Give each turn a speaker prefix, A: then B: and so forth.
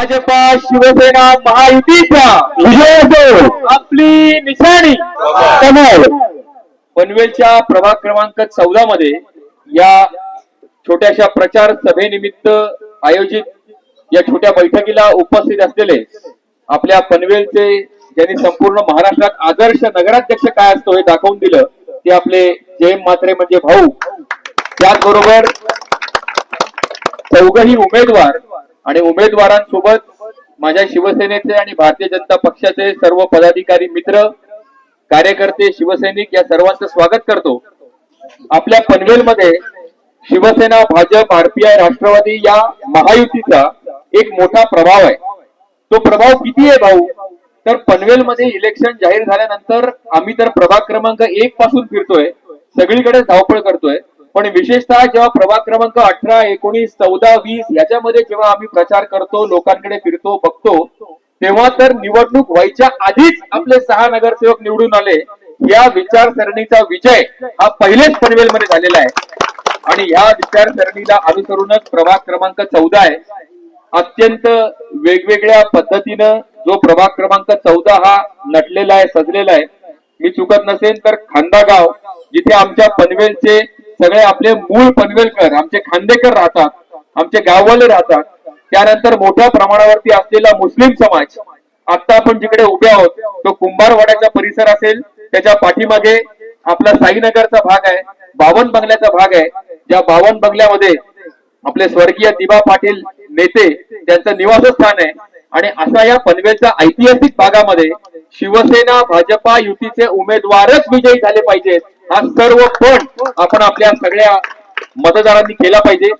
A: शिवसेना महायुतीचा
B: विजय असो
A: आपली निशाणी.
B: कमळ.
A: पनवेलच्या प्रभाग क्रमांक चौदा मध्ये या छोट्याशा प्रचार सभेनिमित्त आयोजित या छोट्या बैठकीला उपस्थित असलेले आपल्या पनवेलचे ज्यांनी संपूर्ण महाराष्ट्रात आदर्श नगराध्यक्ष काय असतो हे दाखवून दिलं. ते आपले जयम मात्रे म्हणजे भाऊ. त्याचबरोबर चौघही उमेदवार आणि उमेदवारांसोबत माझ्या शिवसेनेचे आणि भारतीय जनता पक्षाचे सर्व पदाधिकारी मित्र कार्यकर्ते शिवसैनिक या सर्वांचं स्वागत करतो. आपल्या पनवेलमध्ये शिवसेना भाजप आरपीआय राष्ट्रवादी या महायुतीचा एक मोठा प्रभाव आहे. तो प्रभाव किती आहे भाऊ? तर पनवेलमध्ये इलेक्शन जाहीर झाल्यानंतर आम्ही तर प्रभाग क्रमांक एक पासून फिरतोय. सगळीकडे धावपळ करतोय. पण विशेषतः जेव्हा प्रभाग क्रमांक अठरा एकोणीस चौदा वीस याच्यामध्ये जेव्हा आम्ही प्रचार करतो लोकांकडे फिरतो बघतो तेव्हा तर निवडणूक व्हायच्या आधीच आपले सहा नगरसेवक निवडून आले. या विचारसरणीचा विजय हा पहिलेच पनवेलमध्ये झालेला आहे. आणि या विचारसरणीला अनुसरूनच प्रभाग क्रमांक चौदा आहे. अत्यंत वेगवेगळ्या पद्धतीनं जो प्रभाग क्रमांक चौदा हा नटलेला आहे सजलेला आहे. मी चुकत नसेल तर खांदा गाव जिथे आमच्या पनवेलचे सगळे आपले मूळ पनवेलकर आमचे खांदेकर राहतात आमचे गाववाले राहतात. त्यानंतर मोठ्या प्रमाणावरती असलेला मुस्लिम समाज आता आपण जिकडे उभे आहोत तो कुंभारवाड्याचा परिसर असेल त्याच्या पाठीमागे आपला साईनगरचा भाग आहे बावन बंगल्याचा भाग आहे. ज्या बावन बंगल्यामध्ये आपले स्वर्गीय दिबा पाटील नेते त्यांचं निवासस्थान आहे. आणि अशा या पनवेलच्या ऐतिहासिक भागामध्ये शिवसेना भाजपा युतीचे उमेदवारच विजयी झाले पाहिजेत. हा सर्व पण आपण आपल्या सगळ्या मतदारांनी केला पाहिजे.